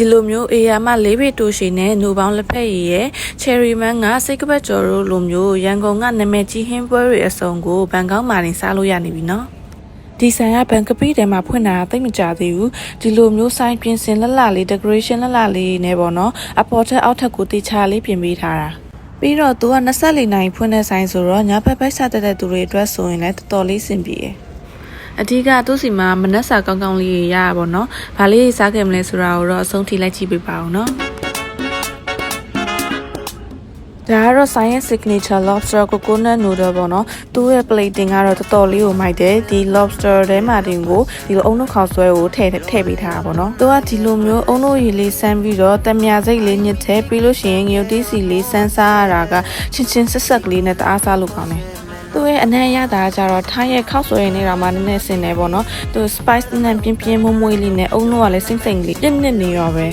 ဒီလိုမျိုးအေယာမလေးပေတိုရှိနဲ့နိုပေါင်းလက်ဖက်ရည်ရဲ့ cherry man ကစိတ်ကပတ်ကျော်တို့လိုမျိုးရန်ကုန်ကနာမည်ကြီးဟင်းပွဲတွေအစုံကိုဘန်ကောက်မှာနေစားလို့ရနေပြီနော်ဒီဆိုင်ကဘန်ကပီထဲမှာဖွင့်တာတိတ်မကြသေးဘူးဒီလိုမျိုးဆိုင်ပြင်ဆင်လက်လာလေး decoration လက်လာလေးနဲ့ပေါ့နော်အပေါ်ထက်အောက်ထက်ကိုတေချာလေးပြင်ပေးထားတာပြီးတော့သူက24နိုင်ဖွင့်တဲ့ဆိုင်ဆိုတော့ညဘက်ဘက်စားတဲ့သူတွေအတွက်ဆိုရင်လည်းတော်တော်လေးစင်ပြေတယ် အဓိကသူ့စီမှာမနှက်စာကောင်းကောင်းလေးရရပါတော့။ဘာလေးစားခဲ့မလဲဆိုတာကိုတော့အဆုံးထိလိုက်ကြည့်ပေးပါဦးနော်။ဒါကတော့ Science Signature Lobster Coconut Noodle ပေါ့နော်။သူ့ရဲ့ plating ကတော့တော်တော်လေးကိုမိုက်တယ်။ဒီ lobster ထဲမှာတင်ကိုဒီလိုအုံနှုတ်ခေါက်ဆွဲကိုထည့်ထည့်ပေးထားတာပေါ့နော်။သူကဒီလိုမျိုးအုံနှုတ်ရည်လေးဆန်းပြီးတော့တမယာစိတ်လေးညစ်ထဲပြီးလို့ရှိရင်ငရုတ်တီးစီလေးဆန်းစားရတာကချင်းချင်းဆက်ဆက်ကလေးနဲ့တအားစားလို့ကောင်းတယ်။ သူ့ရဲ့အနံ့ရတာကကြတော့ထိုင်းရဲ့ခောက်ဆွဲနေတာမှနည်းနည်းဆင်နေပေါ့နော်သူ spice နဲ့ပြင်းပြင်းမွမွေးလေးနဲ့အုံလို့ကလည်းစိမ့်စိမ့်လေးပြင်းနစ်နေရောပဲ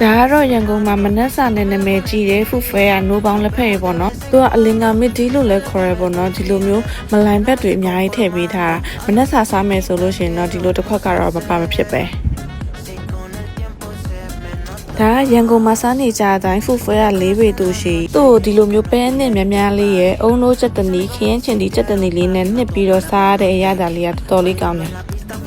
ဒါကတော့ရန်ကုန်မှာမနက်စာနဲ့နာမည်ကြီးတယ်ဖူဖဲကနိုးပေါင်းလက်ဖက်ရယ်ပေါ့နော်သူကအလင်္ကာမစ်ဒီလို့လည်းခေါ်ရပေါ့နော်ဒီလိုမျိုးမလိုင်ဘက်တွေအများကြီးထည့်ပေးထားတာမနက်စာစားမယ်ဆိုလို့ရှိရင်တော့ဒီလိုတစ်ခွက်ကတော့မပါမဖြစ်ပဲ ဒါကရန်ကုန်မှာစားနေကြတဲ့အတိုင်းဖူဖဲကလေးပေတူရှိသူ့ကိုဒီလိုမျိုးပဲနဲ့များများလေးရဲ့အုံနိုးချက်တနီခင်းချင်ဒီချက်တနီလေးနဲ့နှစ်ပြီးတော့စားရတဲ့အရာဒါလေးကတော်တော်လေးကောင်းတယ်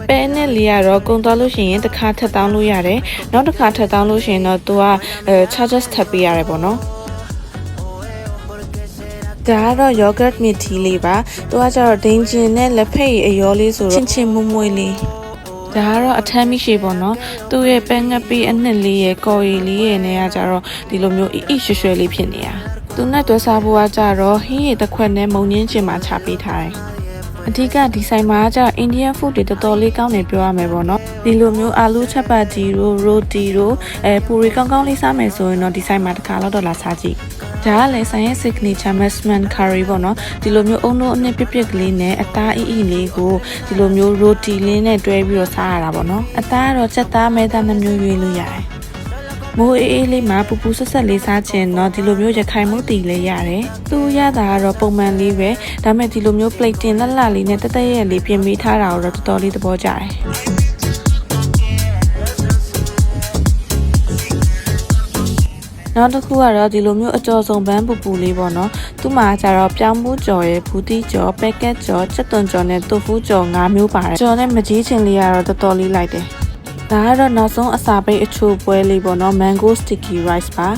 ပဲနဲ့လေးကတော့ကုံသွားလို့ရှိရင်တစ်ခါထပ်တောင်းလို့ရတယ်နောက်တစ်ခါထပ်တောင်းလို့ရှိရင်တော့သူကအဲ charges ထပ်ပေးရတယ်ပေါ့နော်ဒါကတော့ yogurt meat tea လေးပါသူကကျတော့ဒိန်ဂျင်နဲ့လက်ဖက်ရည်အရောလေးဆိုတော့ချင်းချင်းမွမွေးလေး ဒါကတော့အထမ်းမရှိပေါ့နော်သူ့ရဲ့ပဲငပ်ပြီးအနှစ်လေးရဲ့ကော်ရီလေးရဲ့နဲ့ကကြတော့ဒီလိုမျိုးအီအီရွှဲရွှဲလေးဖြစ်နေတာသူနဲ့တွဲစားဖို့ကကြတော့ဟင်းရည်တစ်ခွက်နဲ့မုံညင်းချင်မှချပေးထားတယ်အဓိကဒီဆိုင်မှာကျတော့ Indian food တွေတော်တော်လေးကောင်းနေပြောရမယ်ပေါ့နော်ဒီလိုမျိုးအာလူချက်ပါတီတို့ရိုတီတို့အဲပူရီကောင်းကောင်းလေးစားမယ်ဆိုရင်တော့ဒီဆိုင်မှာတစ်ခါတော့တော့လာစားကြည့် ဒါကလည်းဆိုင်ရဲ့ signature masman curry ပေါ့နော်ဒီလိုမျိုးအုံတို့အနှစ်ပြပြကလေးနဲ့အသားအီအီလေးကိုဒီလိုမျိုး roti လေးနဲ့တွဲပြီးတော့စားရတာပေါ့နော်အသားကတော့ချက်သားမဲသားနှမျိုးရွေးလို့ရတယ်မိုးအေးအေးလေးမှာပူပူဆက်ဆက်လေးစားချင်တော့ဒီလိုမျိုးရခိုင်မုတ်တီလေးရတယ်။သူရတာကတော့ပုံမှန်လေးပဲ။ဒါပေမဲ့ဒီလိုမျိုး plate တင်လက်လက်လေးနဲ့တက်တက်ရဲ့လေးပြင်ပေးထားတာတော့တော်တော်လေးသဘောကျတယ်။ နောက်တစ်ခုကတော့ဒီလိုမျိုးအကျော်ဆုံးပန်းပူပူလေးပေါ့နော်သူ့မှာကျတော့ပြောင်းမှုကြော်ရယ်ဘူးတီကြော်ပက်ကက်ကြော်ချက်သွန်ကြော်နဲ့တိုဖူးကြော်၅မျိုးပါတယ်ကြော်နဲ့မကြီးချင်လေးကတော့တော်တော်လေးလိုက်တယ်ဒါကတော့နောက်ဆုံးအစာပိတ်အချိုပွဲလေးပေါ့နော် mango sticky rice ပါ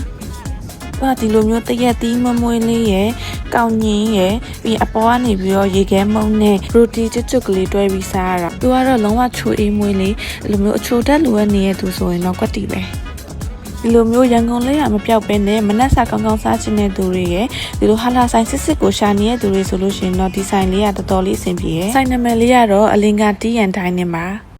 ပါဒီလိုမျိုးတရက်သီးမမွေးလေးရယ်ကောင်းညင်းရယ်ပြီးအပေါ်ကနေပြီးတော့ရေခဲမုံနဲ့ roti ကျွတ်ကျွတ်ကလေးတွဲပြီးစားရတာသူကတော့လုံးဝချိုအေးမွေးလေးဒီလိုမျိုးအချိုတက်လိုရနေတဲ့သူဆိုရင်တော့ကွက်တီပဲ ဒီလိုမျိုးရန်ကုန်လေးရမပြောက်ပဲနဲ့မနက်စာကောင်းကောင်းစားချင်တဲ့သူတွေရယ်ဒီလိုဟာလာဆိုင်စစ်စစ်ကိုရှာနေတဲ့သူတွေဆိုလို့ရှိရင်တော့ဒီဆိုင်လေးကတော်တော်လေးအဆင်ပြေရယ်ဆိုင်နာမည်လေးကတော့အလင်္ကာတီးရန်တိုင်းနေပါ